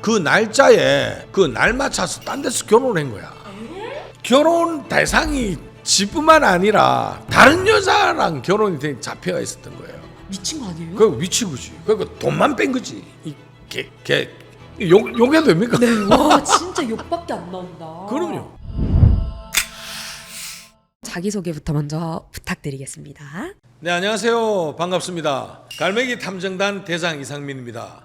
그 날짜에 그 날 맞춰서 딴 데서 결혼한 거야. 결혼 대상이 지뿐만 아니라 다른 여자랑 결혼이 된 잡혀가 있었던 거예요. 미친 거 아니에요? 그 미치고지. 그러니까 돈만 뺀 거지. 이개개욕 욕해도 됩니까? 네, 와 진짜 욕밖에 안 나온다. 그럼요. 자기소개부터 먼저 부탁드리겠습니다. 네 안녕하세요 반갑습니다 갈매기 탐정단 대장 이상민입니다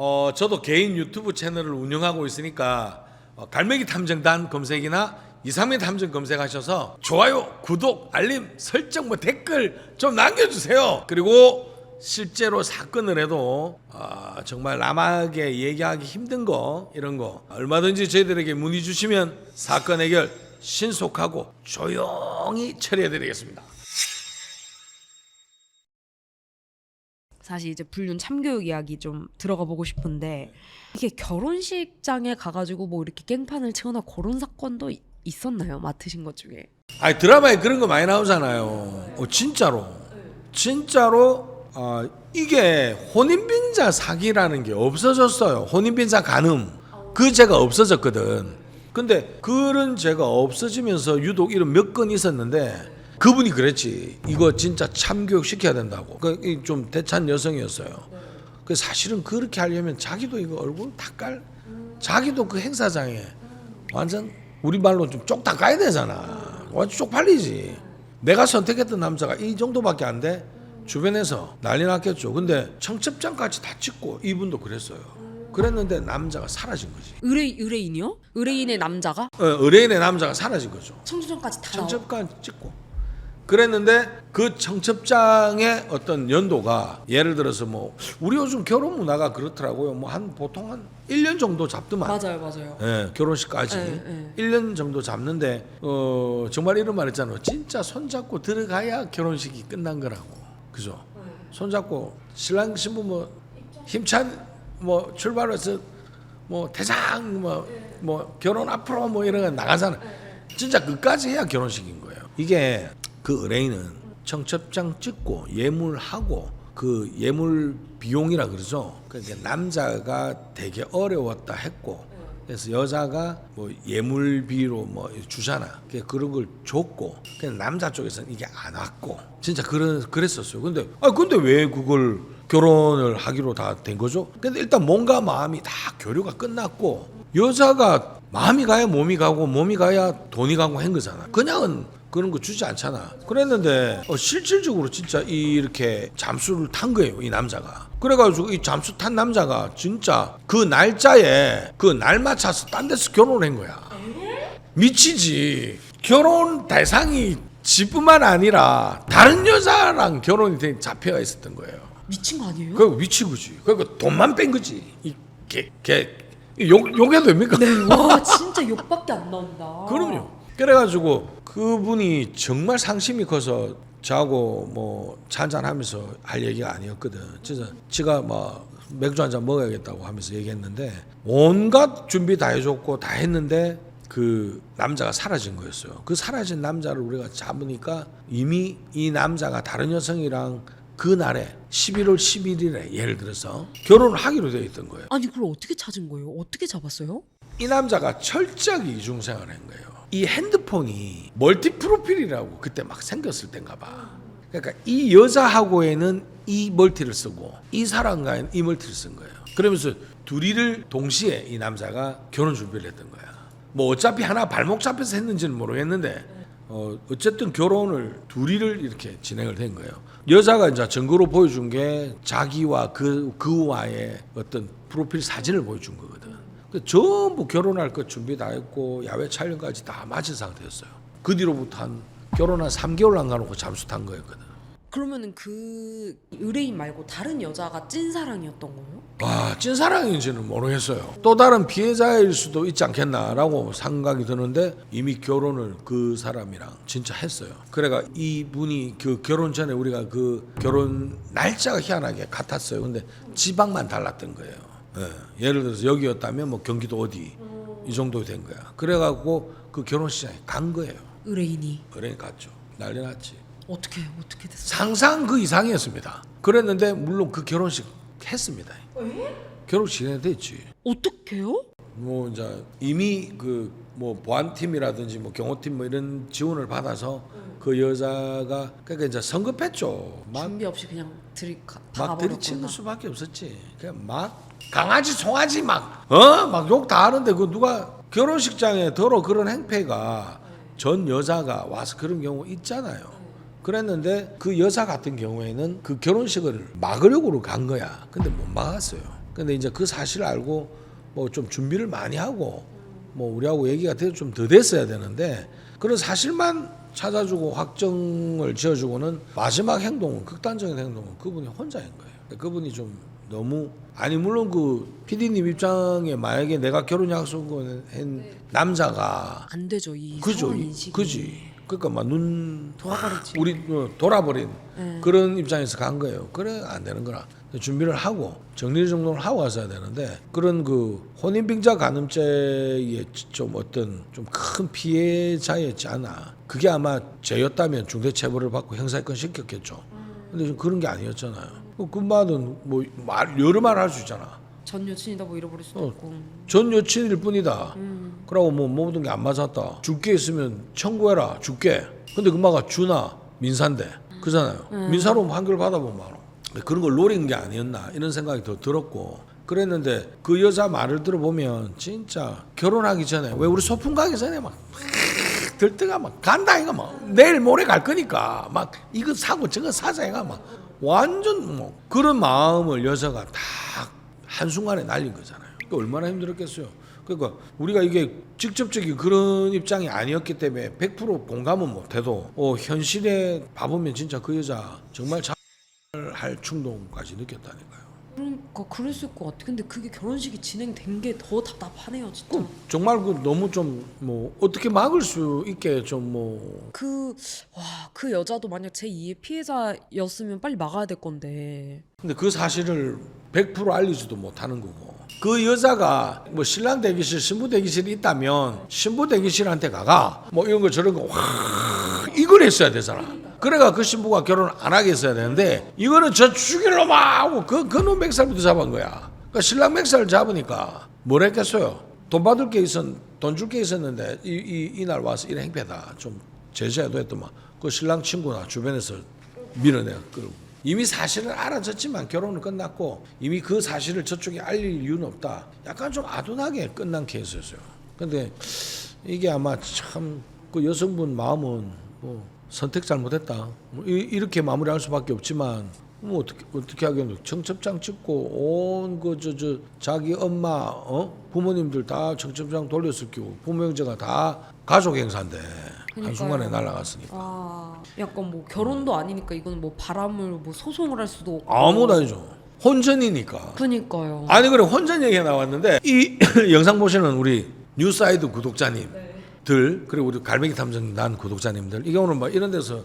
어 저도 개인 유튜브 채널을 운영하고 있으니까 어, 갈매기 탐정단 검색이나 이상민 탐정 검색하셔서 좋아요 구독 알림 설정 뭐 댓글 좀 남겨주세요 그리고 실제로 사건을 해도 아, 정말 남에게 얘기하기 힘든 거 이런 거 얼마든지 저희들에게 문의 주시면 사건 해결 신속하고 조용히 처리해드리겠습니다. 사실 이제 불륜 참교육 이야기 좀 들어가 보고 싶은데 이게 결혼식장에 가가지고 뭐 이렇게 깽판을 치거나 그런 사건도 이- 있었나요? 맡으신 것 중에. 아니 드라마에 그런 거 많이 나오잖아요. 어, 진짜로, 진짜로 어, 이게 혼인빈자 사기라는 게 없어졌어요. 혼인빈자 간음 그 죄가 없어졌거든. 근데 그런 죄가 없어지면서 유독 이런 몇 건 있었는데 그분이 그랬지. 이거 진짜 참교육 시켜야 된다고. 그좀 대찬 여성이었어요. 그 사실은 그렇게 하려면 자기도 이거 얼굴 다 깔, 자기도 그 행사장에 완전 우리 말로 좀 쪽 다 까야 되잖아. 완전 쪽팔리지. 내가 선택했던 남자가 이 정도밖에 안 돼? 주변에서 난리 났겠죠. 근데 청첩장까지 다 찍고 이분도 그랬어요. 그랬는데 남자가 사라진 거지. 의뢰 의뢰인이요? 의뢰인의 남자가 어, 의뢰인의 남자가 사라진 거죠. 청소년까지 다. 청첩장 찍고. 그랬는데 그 청첩장의 어떤 연도가 예를 들어서 뭐 우리 요즘 결혼 문화가 그렇더라고요. 뭐 한 보통 한 1년 정도 잡더만. 맞아요, 맞아요. 예, 결혼식까지 예, 1년 정도 잡는데 어 정말 이런 말 했잖아요. 진짜 손잡고 들어가야 결혼식이 끝난 거라고. 그죠? 손잡고 신랑 신부 뭐 힘찬 뭐 출발해서 뭐 대장 뭐뭐 결혼 앞으로 뭐 이런 거 나가잖아. 진짜 그까지 해야 결혼식인 거예요. 이게 그 의뢰인은 청첩장 찍고 예물하고 그 예물 비용이라 그러죠. 그러니까 남자가 되게 어려웠다 했고 그래서 여자가 뭐 예물비로 뭐 주잖아. 그런 걸 줬고 그냥 남자 쪽에서는 이게 안 왔고 진짜 그런 그랬었어요. 근데 아 근데 왜 그걸 결혼을 하기로 다 된 거죠? 근데 일단 몸과 마음이 다 교류가 끝났고 여자가 마음이 가야 몸이 가고 몸이 가야 돈이 가고 한 거잖아. 그냥은 그런 거 주지 않잖아. 그랬는데 어, 실질적으로 진짜 이렇게 잠수를 탄 거예요, 이 남자가. 그래가지고 이 잠수 탄 남자가 진짜 그 날짜에 그 날 맞춰서 딴 데서 결혼한 거야. 미치지. 결혼 대상이 지뿐만 아니라 다른 여자랑 결혼이 된 잡혀가 있었던 거예요. 미친 거 아니에요? 그 미치고지. 그러니까 돈만 뺀 거지. 이개개 욕 욕해도 됩니까? 네, 와 진짜 욕밖에 안 나온다. 그럼요. 그래가지고 그분이 정말 상심이 커서 저하고 뭐 잔잔하면서 할 얘기가 아니었거든. 진짜 지가 뭐 맥주 한 잔 먹어야겠다고 하면서 얘기했는데 온갖 준비 다 해줬고 다 했는데 그 남자가 사라진 거였어요. 그 사라진 남자를 우리가 잡으니까 이미 이 남자가 다른 여성이랑 그 날에 11월 11일에 예를 들어서 결혼을 하기로 되어 있던 거예요. 아니 그걸 어떻게 찾은 거예요? 어떻게 잡았어요? 이 남자가 철저하게 이중생활을 한 거예요. 이 핸드폰이 멀티 프로필이라고 그때 막 생겼을 때인가 봐. 그러니까 이 여자하고에는 이 멀티를 쓰고 이 사람과는 이 멀티를 쓴 거예요. 그러면서 둘이를 동시에 이 남자가 결혼 준비를 했던 거야. 뭐 어차피 하나 발목 잡혀서 했는지는 모르겠는데 어 어쨌든 결혼을 둘이를 이렇게 진행을 된 거예요. 여자가 이제 증거로 보여준 게 자기와 그 그와의 어떤 프로필 사진을 보여준 거거든. 그 전부 결혼할 것 준비 다 했고 야외 촬영까지 다 마친 상태였어요. 그 뒤로부터 한 결혼 한 3개월 안 가놓고 잠수 탄 거였거든. 그러면은 그 의뢰인 말고 다른 여자가 찐사랑이었던 거예요? 와, 찐사랑인지는 모르겠어요. 또 다른 피해자일 수도 있지 않겠나라고 생각이 드는데 이미 결혼을 그 사람이랑 진짜 했어요. 그래가 이분이 그 결혼 전에 우리가 그 결혼 날짜가 희한하게 같았어요. 근데 지방만 달랐던 거예요. 예, 예를 들어서 여기였다면 뭐 경기도 어디 이 정도 된 거야. 그래갖고 그 결혼식장에 간 거예요. 의뢰인이 그러니까 갔죠. 난리 났지. 어떻게 어떻게 됐어요? 상상 그 이상이었습니다. 그랬는데 물론 그 결혼식 했습니다. 결혼식 진행됐지. 어떡해요? 뭐 이제 이미 그 뭐 보안팀이라든지 뭐 경호팀 뭐 이런 지원을 받아서 그 여자가 그러니까 이제 성급했죠. 막 준비 없이 그냥 들이 가, 막 들이치는. 수밖에 없었지. 그냥 막 강아지 송아지 막 어 막 욕 다 하는데 그 누가 결혼식장에 더러 그런 행패가 전 여자가 와서 그런 경우 있잖아요. 그랬는데 그 여자 같은 경우에는 그 결혼식을 막으려고 간 거야. 근데 못 막았어요. 근데 이제 그 사실을 알고 뭐 좀 준비를 많이 하고 뭐 우리하고 얘기가 좀 더 됐어야 되는데 그런 사실만 찾아주고 확정을 지어주고는 마지막 행동은 극단적인 행동은 그분이 혼자인 거예요. 그분이 좀 너무 아니 물론 그 PD님 입장에 만약에 내가 결혼 약속을 한 남자가 안 되죠 이 그죠 상황 이- 인식이. 그지 그러니까 막 눈 돌아버리지. 우리 어, 돌아버린 네. 그런 입장에서 간 거예요. 그래 안 되는 거라 준비를 하고 정리 정돈을 하고 왔어야 되는데 그런 그 혼인빙자 간음죄의 좀 어떤 좀 큰 피해자였지 않아. 그게 아마 죄였다면 중대체벌을 받고 형사입건 시켰겠죠. 근데 지금 그런 게 아니었잖아요. 그 금마는 뭐말 여러 말 할 수 있잖아. 전 여친이다 뭐 잃어버릴 수도 어. 있고. 전 여친일 뿐이다. 음. 그러고 뭐 모든 게 안 맞았다. 죽게 있으면 청구해라. 죽게. 근데 금마가 주나 민사인데 그잖아요. 음. 민사로 판결 받아보면 바로 그런 걸 노린 게 아니었나 이런 생각이 더 들었고 그랬는데 그 여자 말을 들어보면 진짜 결혼하기 전에 왜 우리 소풍 가기 전에 막 들뜨가 막 간다 이거 막 내일 모레 갈 거니까 막 이거 사고 저거 사자 이가 막 완전 뭐 그런 마음을 여자가 다 한순간에 날린 거잖아요. 그 얼마나 힘들었겠어요. 그러니까 우리가 이게 직접적인 그런 입장이 아니었기 때문에 100% 공감은 못해도 어, 현실에 봐보면 진짜 그 여자 정말 잘 할 충동까지 느꼈다니까요. 그러니까 그랬을 것 같아. 근데 그게 결혼식이 진행된 게 더 답답하네요, 진짜. 정말 그 너무 좀 뭐 어떻게 막을 수 있게 좀 뭐 그, 와, 그 여자도 만약 제 2의 피해자였으면 빨리 막아야 될 건데. 근데 그 사실을 100% 알리지도 못하는 거고 그 여자가 뭐 신랑 대기실 신부 대기실이 있다면 신부 대기실한테 가가 뭐 이런 거 저런 거와 이걸 했어야 되잖아 그래가 그 신부가 결혼 안 하게 했어야 되는데 이거는 저 죽일 놈아 하고 그 그놈 맥살부터 잡은 거야. 그러니까 신랑 맥살 잡으니까 뭘 했겠어요? 돈 받을 게 있었 돈 줄 게 있었는데 이 이 이날 와서 이런 행패다. 좀 제재해도 했더만. 그 신랑 친구나 주변에서 밀어내 그 이미 사실을 알아졌지만 결혼은 끝났고 이미 그 사실을 저쪽에 알릴 이유는 없다. 약간 좀 아둔하게 끝난 케이스였어요. 근데 이게 아마 참 그 여성분 마음은 뭐 선택 잘못했다. 뭐 이- 이렇게 마무리할 수밖에 없지만 뭐 어떻게 어떻게 하겠노? 청첩장 찍고 온 그 저 저 자기 엄마 어 부모님들 다 청첩장 돌렸을 끼고 부모 형제가 다 가족 행사인데 한. 순간에 날아갔으니까. 와, 약간 뭐 결혼도 아니니까 이거는 뭐 바람을 뭐 소송을 할 수도 없고. 아무도 아니죠. 혼전이니까. 그니까요. 아니 그래 혼전 얘기가 나왔는데 이 영상 보시는 우리 뉴사이드 구독자님 들 그리고 우리 갈매기 탐정 난 구독자님들 이 경우는 뭐 이런 데서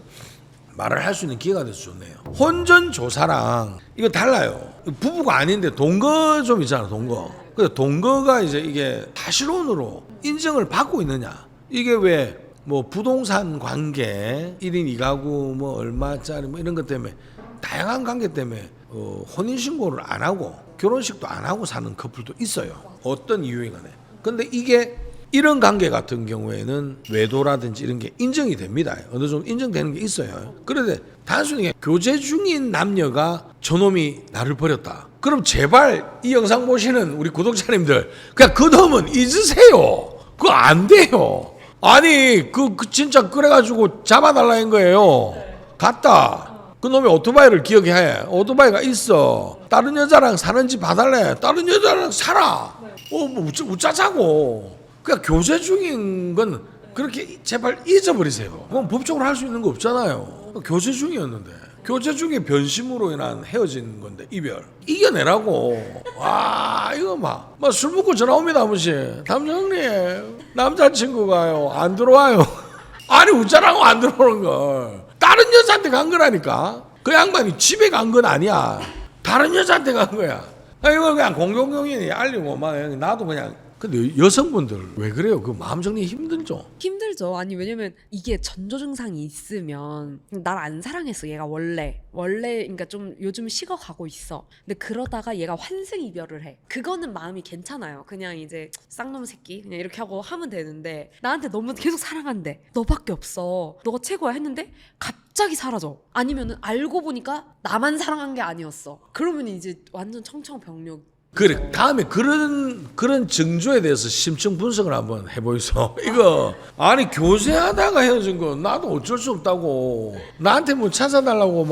말을 할 수 있는 기회가 돼서 좋네요. 혼전 조사랑 이거 달라요. 부부가 아닌데 동거 좀 있잖아 동거. 근데 동거가 이제 이게 사실혼으로 인정을 받고 있느냐 이게 왜 뭐 부동산 관계 1인 2가구 뭐 얼마짜리 뭐 이런 것 때문에 다양한 관계 때문에 어, 혼인 신고를 안 하고 결혼식도 안 하고 사는 커플도 있어요. 어떤 이유에 간에. 근데 이게 이런 관계 같은 경우에는 외도라든지 이런 게 인정이 됩니다. 어느 정도 인정되는 게 있어요. 그런데 단순히 교제 중인 남녀가 저놈이 나를 버렸다. 그럼 제발 이 영상 보시는 우리 구독자님들 그냥 그 놈은 잊으세요. 그거 안 돼요. 아니 그, 그 진짜 그래가지고 잡아달라는 거예요. 갔다. 그 놈이 오토바이를 기억해. 해. 오토바이가 있어. 다른 여자랑 사는지 봐달래. 다른 여자랑 살아. 어, 뭐 웃자, 웃자자고. 그냥 교제 중인 건 그렇게 제발 잊어버리세요. 그건 법적으로 할 수 있는 거 없잖아요. 교제 중이었는데. 교제 중에 변심으로 인한 헤어진 건데 이별. 이겨내라고. 와 이거 막술 먹고 전화 옵니다 아버지. 담정님. 남자친구가요 안 들어와요. 아니 웃자라고 안 들어오는 걸. 다른 여자한테 간 거라니까. 그 양반이 집에 간 건 아니야. 다른 여자한테 간 거야. 아, 이거 그냥 공공연히 알리고 막 나도 그냥 근데 여성분들 왜 그래요? 그 마음 정리 힘들죠. 힘들죠. 아니 왜냐면 이게 전조 증상이 있으면 날 안 사랑했어. 얘가 원래 원래 그러니까 좀 요즘 식어가고 있어. 근데 그러다가 얘가 환승 이별을 해. 그거는 마음이 괜찮아요. 그냥 이제 쌍놈 새끼 그냥 이렇게 하고 하면 되는데 나한테 너무 계속 사랑한대. 너밖에 없어. 너가 최고야 했는데 갑자기 사라져. 아니면은 알고 보니까 나만 사랑한 게 아니었어. 그러면 이제 완전 청청병력. 그래 다음에 그런 그런 증조에 대해서 심층 분석을 한번 해보이소. 이거 아니 교제하다가 헤어진 거 나도 어쩔 수 없다고 나한테 뭐 찾아달라고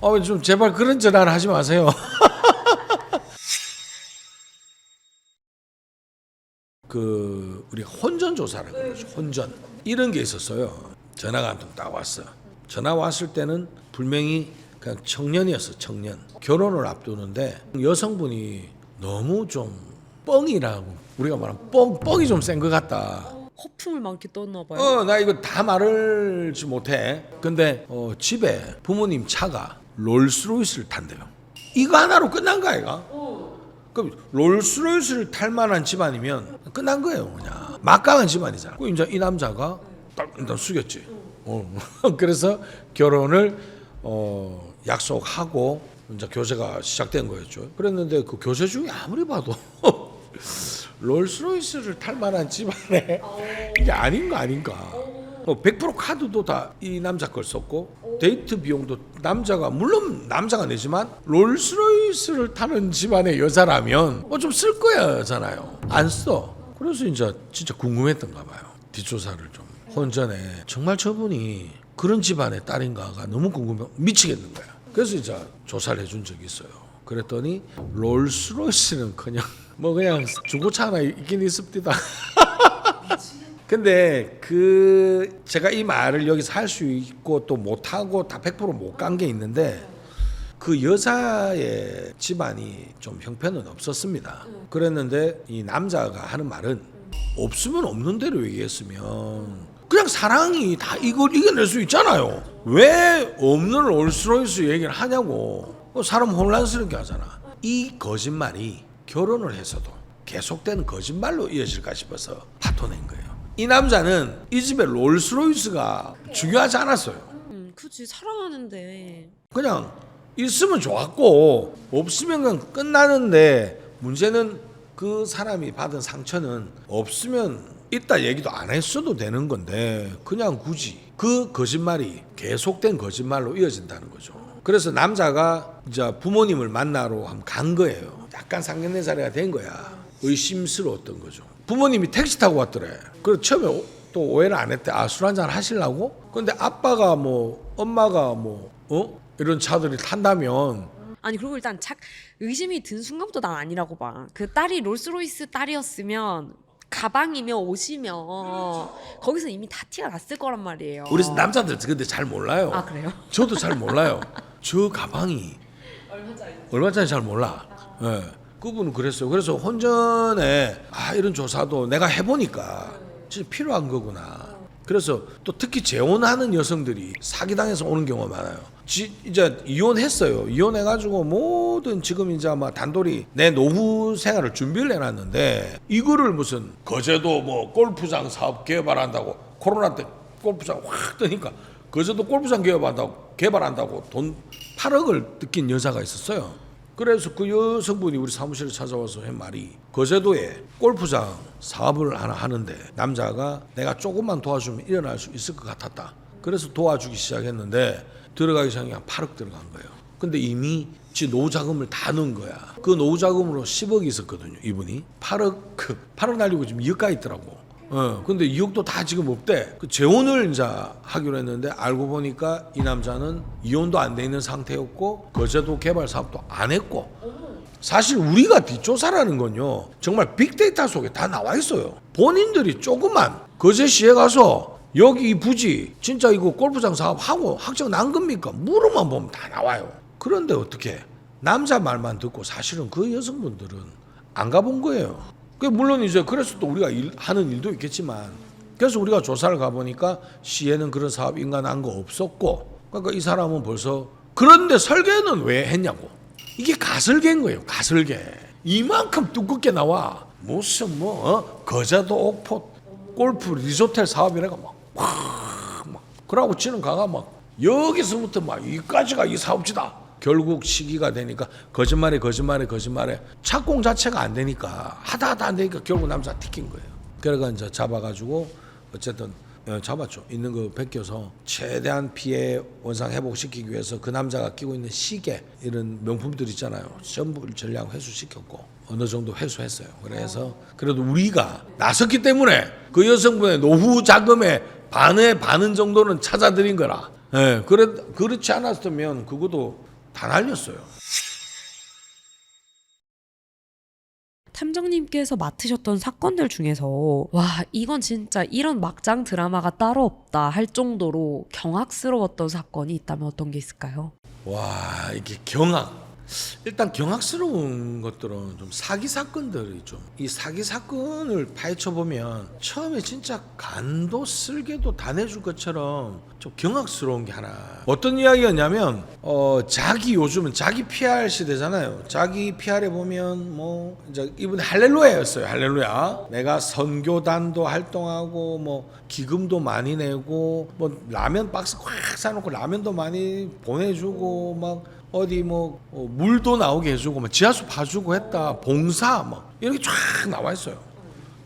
막어좀 제발 그런 전화를 하지 마세요. 그 우리 혼전 조사라고 그러죠. 혼전 이런 게 있었어요. 전화가 한 통 딱 왔어. 전화 왔을 때는 분명히 그냥 청년이었어. 청년 결혼을 앞두는데 여성분이 너무 좀 뻥이라고 우리가 말하면 뻥 뻥이 좀 센 것 같다. 허풍을 막 이렇게 떴나 봐요. 어 나 이거 다 말을지 못해. 근데 어, 집에 부모님 차가 롤스로이스를 탄대요. 이거 하나로 끝난 거 아이가? 그럼 롤스로이스를 탈 만한 집안이면 끝난 거예요, 그냥. 막강한 집안이잖아. 그 이제 이 남자가 딱 일단 숙였지. 어. 그래서 결혼을 어, 약속하고 이제 교제가 시작된 거였죠. 그랬는데 그 교제 중에 아무리 봐도 롤스로이스를 탈 만한 집안에 이게 아닌 거 아닌가. 뭐100% 카드도 다 이 남자 걸 썼고 데이트 비용도 남자가 물론 남자가 내지만 롤스로이스를 타는 집안의 여자라면 뭐좀쓸 거야잖아요. 안 써. 그래서 이제 진짜 궁금했던가 봐요. 뒷조사를 좀 혼전에 정말 저분이 그런 집안의 딸인가가 너무 궁금해 미치겠는 거야. 그래서 이제 조사를 해준 적이 있어요. 그랬더니 롤스로이스는 그냥 뭐 그냥 중고차 하나 있긴 있습니다. 근데 그 제가 이 말을 여기서 할 수 있고 또 못하고 다 100%못 간 게 있는데 그 여자의 집안이 좀 형편은 없었습니다. 그랬는데 이 남자가 하는 말은 없으면 없는 대로 얘기했으면 그냥 사랑이 다 이걸 이겨낼 수 있잖아요. 왜 없는 롤스로이스 얘기를 하냐고. 어, 사람 혼란스럽게 하잖아. 이 거짓말이 결혼을 해서도 계속되는 거짓말로 이어질까 싶어서 파토낸 거예요. 이 남자는 이 집에 롤스로이스가 중요하지 않았어요. 음, 그지 사랑하는데 그냥 있으면 좋았고 없으면 그냥 끝나는데 문제는 그 사람이 받은 상처는 없으면 있다 얘기도 안 했어도 되는 건데 그냥 굳이 그 거짓말이 계속된 거짓말로 이어진다는 거죠. 그래서 남자가 이제 부모님을 만나러 간 거예요. 약간 상견례 자리가 된 거야. 의심스러웠던 거죠. 부모님이 택시 타고 왔더래. 그래서 처음에 오- 또 오해를 안 했대. 아, 술 한잔 하시려고? 근데 아빠가 뭐, 엄마가 뭐, 어? 이런 차들이 탄다면 아니 그리고 일단 착 의심이 든 순간부터 난 아니라고 봐. 그 딸이 롤스로이스 딸이었으면 가방이며 옷이며 거기서 이미 다 티가 났을 거란 말이에요. 우리 남자들 근데 잘 몰라요. 아 그래요? 저도 잘 몰라요. 저 가방이 얼마짜리 잘 몰라. 예. 그분은 그랬어요. 그래서 혼전에 아 이런 조사도 내가 해보니까 진짜 필요한 거구나. 그래서 또 특히 재혼하는 여성들이 사기당해서 오는 경우가 많아요. 지, 이제 이혼했어요. 이혼해가지고 모든 지금 이제 아마 단돌이 내 노후 생활을 준비를 해놨는데 이거를 무슨 거제도 뭐 골프장 사업 개발한다고 코로나 때 골프장 확 뜨니까 거제도 골프장 개발한다고 개발한다고 돈 8억을 뜯긴 여자가 있었어요. 그래서 그 여성분이 우리 사무실에 찾아와서 한 말이 거제도에 골프장 사업을 하나 하는데 남자가 내가 조금만 도와주면 일어날 수 있을 것 같았다. 그래서 도와주기 시작했는데 들어가기 전에 한 8억 들어간 거예요. 근데 이미 지 노후 자금을 다 넣은 거야. 그 노후 자금으로 10억이 있었거든요. 이분이 8억 그 8억 날리고 지금 2억가 있더라고. 어, 근데 2억도 다 지금 없대. 그 재혼을 이제 하기로 했는데 알고 보니까 이 남자는 이혼도 안 돼 있는 상태였고 거제도 개발 사업도 안 했고 사실 우리가 뒷조사라는 건요 정말 빅데이터 속에 다 나와 있어요. 본인들이 조금만 거제시에 가서 여기 이 부지 진짜 이거 골프장 사업 하고 확정 난 겁니까? 물어만 보면 다 나와요. 그런데 어떻게 남자 말만 듣고 사실은 그 여성분들은 안 가본 거예요. 그 물론 이제 그래서 또 우리가 일, 하는 일도 있겠지만 그래서 우리가 조사를 가보니까 시에는 그런 사업 인가난 거 없었고 그러니까 이 사람은 벌써 그런데 설계는 왜 했냐고 이게 가설계인 거예요 가설계 이만큼 두껍게 나와 무슨 뭐 어? 거제도 옥포 골프 리조텔 사업이라가 막, 막, 막 그러고 지는 가가 막 여기서부터 막 이까지가 이 사업지다. 결국 시기가 되니까 거짓말에 거짓말에 거짓말에 착공 자체가 안 되니까 하다 하다 안 되니까 결국 남자 튀긴 거예요. 그래가 이제 잡아가지고 어쨌든 어, 잡았죠. 있는 거 벗겨서 최대한 피해 원상 회복시키기 위해서 그 남자가 끼고 있는 시계 이런 명품들 있잖아요. 전부 전량 회수시켰고 어느 정도 회수했어요. 그래서 그래도 우리가 나섰기 때문에 그 여성분의 노후 자금의 반의 반은 정도는 찾아드린 거라. 예, 그래 그렇지 않았으면 그것도 다 날렸어요. 탐정님께서 맡으셨던 사건들 중에서 와 이건 진짜 이런 막장 드라마가 따로 없다 할 정도로 경악스러웠던 사건이 있다면 어떤 게 있을까요? 와 이게 경악 일단 경악스러운 것들은 좀 사기 사건들이 좀이 사기 사건을 파헤쳐 보면 처음에 진짜 간도 쓸개도 다 내줄 것처럼 좀 경악스러운 게 하나. 어떤 이야기였냐면 어 자기 요즘은 자기 PR 시대잖아요. 자기 PR에 보면 뭐 이제 이분 할렐루야였어요 할렐루야. 내가 선교단도 활동하고 뭐 기금도 많이 내고 뭐 라면 박스 꽉 사놓고 라면도 많이 보내주고 막 어디 뭐 어, 물도 나오게 해주고 막 지하수 봐주고 했다 봉사 막 이렇게 쫙 나와 있어요.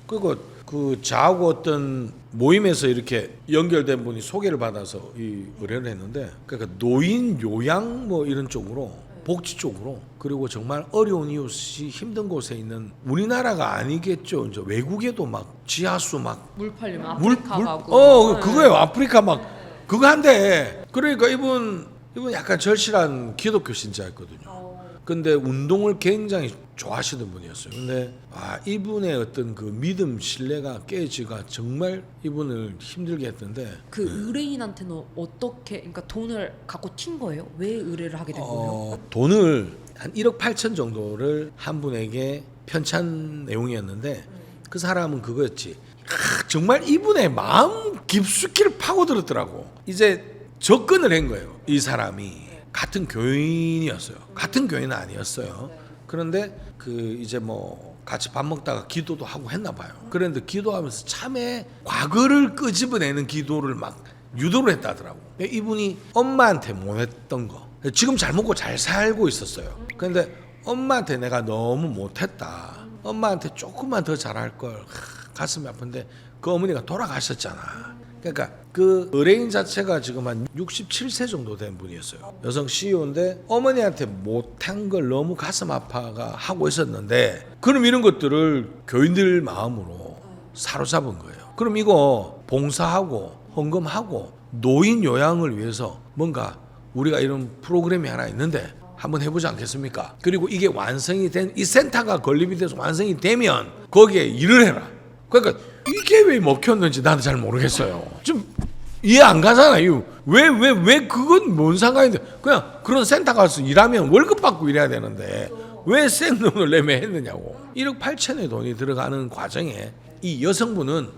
그리고 그 저하고 어떤 모임에서 이렇게 연결된 분이 소개를 받아서 이 의뢰를 했는데 그러니까 노인 요양 뭐 이런 쪽으로 복지 쪽으로 그리고 정말 어려운 이웃이 힘든 곳에 있는 우리나라가 아니겠죠. 이제 외국에도 막 지하수 막물 팔리면 물, 아프리카 물, 가고 어 그거예요 아프리카 막 그거 한데 그러니까 이분 이분 약간 절실한 기독교 신자였거든요. 근데 운동을 굉장히 좋아하시는 분이었어요. 근데 아 이분의 어떤 그 믿음 신뢰가 깨지가 정말 이분을 힘들게 했던데 그 의뢰인한테는 어떻게 그러니까 돈을 갖고 튄 거예요? 왜 의뢰를 하게 된 거예요? 어, 돈을 한 1억 8천 정도를 한 분에게 편찬 내용이었는데 그 사람은 그거였지. 아, 정말 이분의 마음 깊숙이를 파고들었더라고. 이제 접근을 한 거예요. 이 사람이 같은 교인이었어요. 같은 교인은 아니었어요. 그런데 그 이제 뭐 같이 밥 먹다가 기도도 하고 했나 봐요. 그런데 기도하면서 참에 과거를 끄집어내는 기도를 막 유도를 했다더라고. 이분이 엄마한테 못했던 거. 지금 잘 먹고 잘 살고 있었어요. 그런데 엄마한테 내가 너무 못했다. 엄마한테 조금만 더 잘할 걸. 하, 가슴이 아픈데 그 어머니가 돌아가셨잖아. 그러니까 그 의뢰인 자체가 지금 한 67세 정도 된 분이었어요. 여성 CEO인데 어머니한테 못한 걸 너무 가슴 아파가 하고 있었는데 그럼 이런 것들을 교인들 마음으로 사로잡은 거예요. 그럼 이거 봉사하고 헌금하고 노인 요양을 위해서 뭔가 우리가 이런 프로그램이 하나 있는데 한번 해보지 않겠습니까? 그리고 이게 완성이 된 이 센터가 건립이 돼서 완성이 되면 거기에 일을 해라. 그러니까 이게 왜 먹혔는지 나도 잘 모르겠어요. 좀 이해 안 가잖아요. 왜 왜 왜 그건 뭔 상관인데 그냥 그런 센터 가서 일하면 월급 받고 일해야 되는데 왜 생돈을 내며 했느냐고. 1억 8천의 돈이 들어가는 과정에 이 여성분은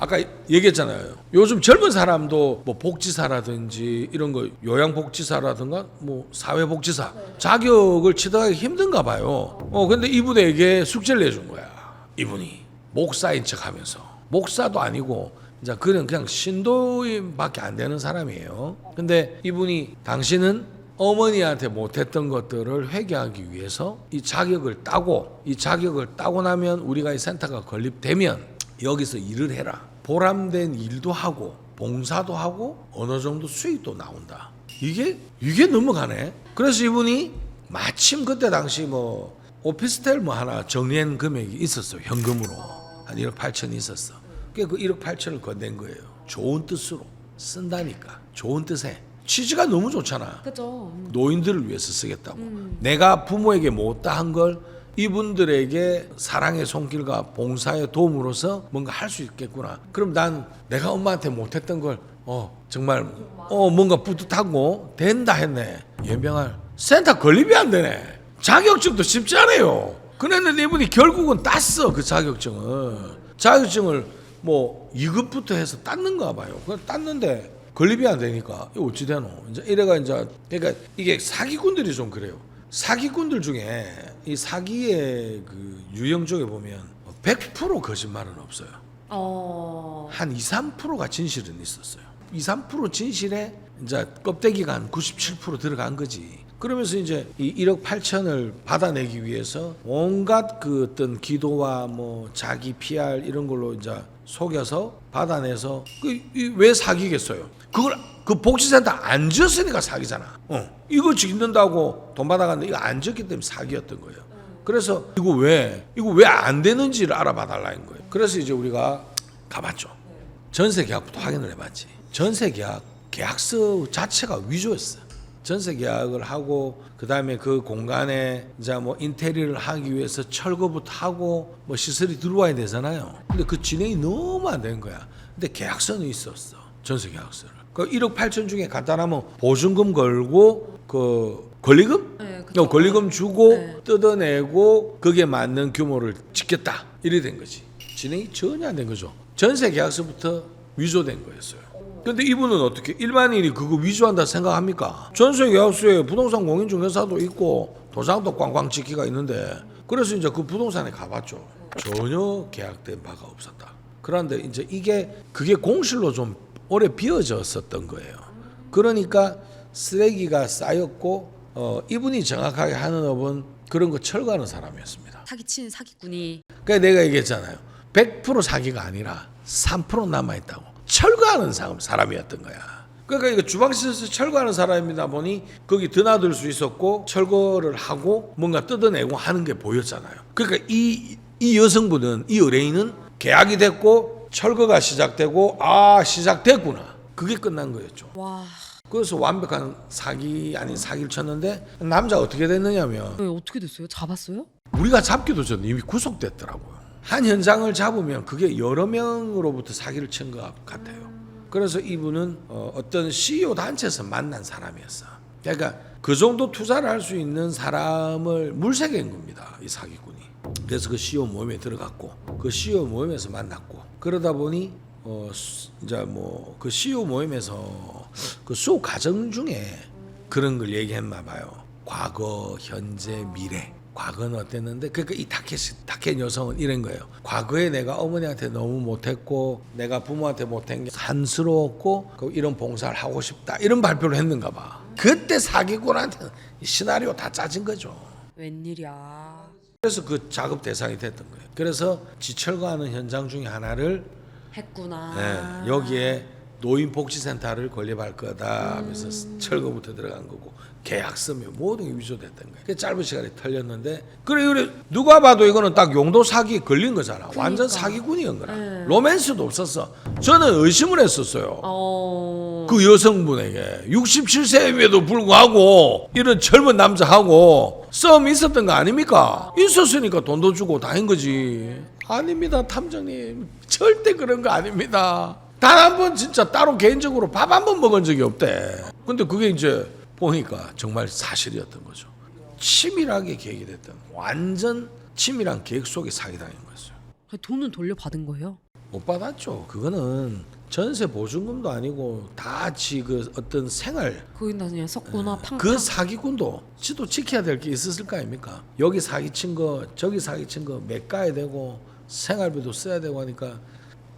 아까 얘기했잖아요. 요즘 젊은 사람도 뭐 복지사라든지 이런 거 요양복지사라든가 뭐 사회복지사 자격을 취득하기 힘든가 봐요. 어 근데 이분에게 숙제를 내준 거야. 이분이 목사인 척 하면서 목사도 아니고 이제 그냥 그냥 신도인밖에 안 되는 사람이에요. 근데 이분이 당신은 어머니한테 못했던 것들을 회개하기 위해서 이 자격을 따고 이 자격을 따고 나면 우리가 이 센터가 건립되면 여기서 일을 해라. 보람된 일도 하고 봉사도 하고 어느 정도 수익도 나온다. 이게 이게 넘어가네. 그래서 이분이 마침 그때 당시 뭐 오피스텔 뭐 하나 정리한 금액이 있었어요. 현금으로 한 1억 8천이 있었어. 그그 1억 8천을 건넨 거예요. 좋은 뜻으로 쓴다니까. 좋은 뜻에 취지가 너무 좋잖아. 그죠. 노인들을 위해서 쓰겠다고. 내가 부모에게 못다 한 걸 이분들에게 사랑의 손길과 봉사의 도움으로서 뭔가 할 수 있겠구나. 그럼 난 내가 엄마한테 못했던 걸 어, 정말 어 뭔가 뿌듯하고 된다 했네. 연병할 센터 건립이 안 되네. 자격증도 쉽지 않아요. 그랬는데 이분이 결국은 땄어 그 자격증을. 자격증을 뭐 2급부터 해서 땄는가 봐요. 그걸 땄는데 건립이 안 되니까 이거 어찌 되노? 이제 이래가 이제 그러니까 이게 사기꾼들이 좀 그래요. 사기꾼들 중에 이 사기의 그 유형 쪽에 보면 100% 거짓말은 없어요. 어. 한 2, 3%가 진실은 있었어요. 2, 3% 진실에 이제 껍데기가 한 97% 들어간 거지. 그러면서 이제 이 1억 8천을 받아내기 위해서 온갖 그 어떤 기도와 뭐 자기 PR 이런 걸로 이제 속여서 받아내서 그 왜 사기겠어요? 그걸 그 복지센터 안 지었으니까 사기잖아. 어. 이거 짓는다고 돈 받아갔는데 이거 안 지었기 때문에 사기였던 거예요. 그래서 이거 왜 이거 왜 안 되는지를 알아봐 달라는 거예요. 그래서 이제 우리가 가봤죠. 전세 계약부터 확인을 해봤지. 전세 계약 계약서 자체가 위조였어. 전세 계약을 하고 그 다음에 그 공간에 이제 뭐 인테리어를 하기 위해서 철거부터 하고 뭐 시설이 들어와야 되잖아요. 근데 그 진행이 너무 안 된 거야. 근데 계약서는 있었어. 전세 계약서를. 그 1억 8천 중에 간단하면 보증금 걸고 그 권리금? 네, 그쵸. 어, 권리금 주고 네. 뜯어내고 그게 맞는 규모를 짓겠다 이래 된 거지 진행이 전혀 안 된 거죠 전세 계약서부터 위조된 거였어요 근데 이분은 어떻게 일반인이 그거 위조한다 생각합니까 전세 계약서에 부동산 공인중개사도 있고 도장도 꽝꽝 찍기가 있는데 그래서 이제 그 부동산에 가봤죠 전혀 계약된 바가 없었다 그런데 이제 이게 그게 공실로 좀 오래 비어졌었던 거예요 그러니까 쓰레기가 쌓였고 어, 이분이 정확하게 하는 업은 그런 거 철거하는 사람이었습니다. 사기친 사기꾼이 그러니까 내가 얘기했잖아요. 100% 사기가 아니라 3% 남아 있다고. 철거하는 사람, 사람이었던 거야. 그러니까 이거 주방시설에서 철거하는 사람이다 보니 거기 드나들 수 있었고 철거를 하고 뭔가 뜯어내고 하는 게 보였잖아요. 그러니까 이, 이 여성분은 이 의뢰인은 계약이 됐고 철거가 시작되고 아 시작됐구나. 그게 끝난 거였죠. 와. 그래서 완벽한 사기 아닌 사기를 쳤는데 남자 어떻게 됐느냐면 네, 어떻게 됐어요? 잡았어요? 우리가 잡기도 전에 이미 구속됐더라고요. 한 현장을 잡으면 그게 여러 명으로부터 사기를 친 것 같아요. 그래서 이분은 어, 어떤 CEO 단체에서 만난 사람이었어. 그러니까 그 정도 투자를 할 수 있는 사람을 물색한 겁니다. 이 사기꾼이. 그래서 그 CEO 모임에 들어갔고 그 CEO 모임에서 만났고 그러다 보니 어 수- 이제 뭐 그 CEO 모임에서 그 수업 과정 중에 그런 걸 얘기했나 봐요. 과거, 현재, 미래. 과거는 어땠는데 그러니까 이 타켓 타켓 여성은 이런 거예요. 과거에 내가 어머니한테 너무 못했고 내가 부모한테 못한 게 한스러웠고 그 이런 봉사를 하고 싶다 이런 발표를 했는가 봐. 그때 사기꾼한테 이 시나리오 다 짜진 거죠. 웬일이야. 그래서 그 작업 대상이 됐던 거예요. 그래서 지철거하는 현장 중에 하나를 했구나. 네, 여기에 노인복지센터를 건립할 거다 하면서 철거부터 들어간 거고 계약서면 모든 게 위조됐던 거예요. 그 짧은 시간에 털렸는데 그래 그래 누가 봐도 이거는 딱 용도 사기에 걸린 거잖아. 완전 사기꾼이었 거라. 네. 로맨스도 없었어. 저는 의심을 했었어요. 어. 그 여성분에게 67세임에도 불구하고 이런 젊은 남자하고 싸움이 있었던 거 아닙니까? 있었으니까 돈도 주고 다닌 거지. 아닙니다, 탐정님. 절대 그런 거 아닙니다. 단 한 번 진짜 따로 개인적으로 밥 한 번 먹은 적이 없대. 근데 그게 이제 보니까 정말 사실이었던 거죠. 치밀하게 계획이 됐던 완전 치밀한 계획 속에 사기당한 거였어요. 돈은 돌려받은 거예요? 못 받았죠. 그거는 전세 보증금도 아니고 다 지 그 어떤 생활 거기다 그냥 썼구나. 팡팡. 그 사기꾼도 지도 지켜야 될 게 있었을 거 아닙니까? 여기 사기 친 거, 저기 사기 친거 매가야 되고 생활비도 써야 되고 하니까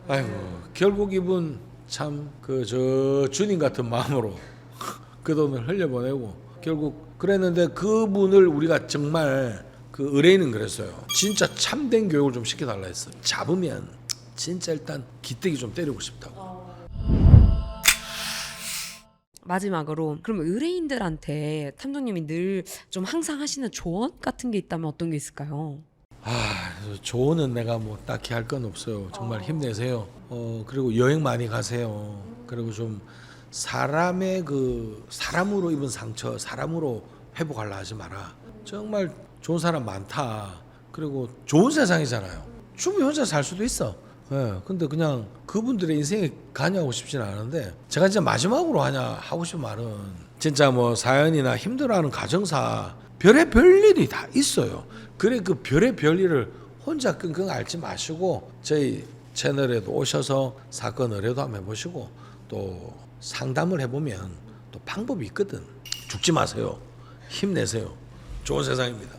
아이고 결국 이분 참 그 저 주님 같은 마음으로 그 돈을 흘려보내고 결국 그랬는데 그분을 우리가 정말 그 의뢰인은 그랬어요. 진짜 참된 교육을 좀 시켜달라 했어. 잡으면 진짜 일단 기대기 좀 때리고 싶다고. 마지막으로 그럼 의뢰인들한테 탐정님이 늘 좀 항상 하시는 조언 같은 게 있다면 어떤 게 있을까요? 아, 조언은 내가 뭐 딱히 할 건 없어요. 정말 힘내세요. 어, 그리고 여행 많이 가세요. 그리고 좀 사람의 그 사람으로 입은 상처, 사람으로 회복하려 하지 마라. 정말 좋은 사람 많다. 그리고 좋은 세상이잖아요. 충분히 혼자 살 수도 있어. 예, 근데 그냥 그분들의 인생에 관여하고 싶지는 않은데 제가 진짜 마지막으로 하냐 하고 싶은 말은 진짜 뭐 사연이나 힘들어하는 가정사 별의 별일이 다 있어요. 그래 그 별의 별일을 혼자 끙끙 앓지 마시고 저희 채널에도 오셔서 사건 의뢰도 한번 해보시고 또 상담을 해보면 또 방법이 있거든. 죽지 마세요. 힘내세요. 좋은 세상입니다.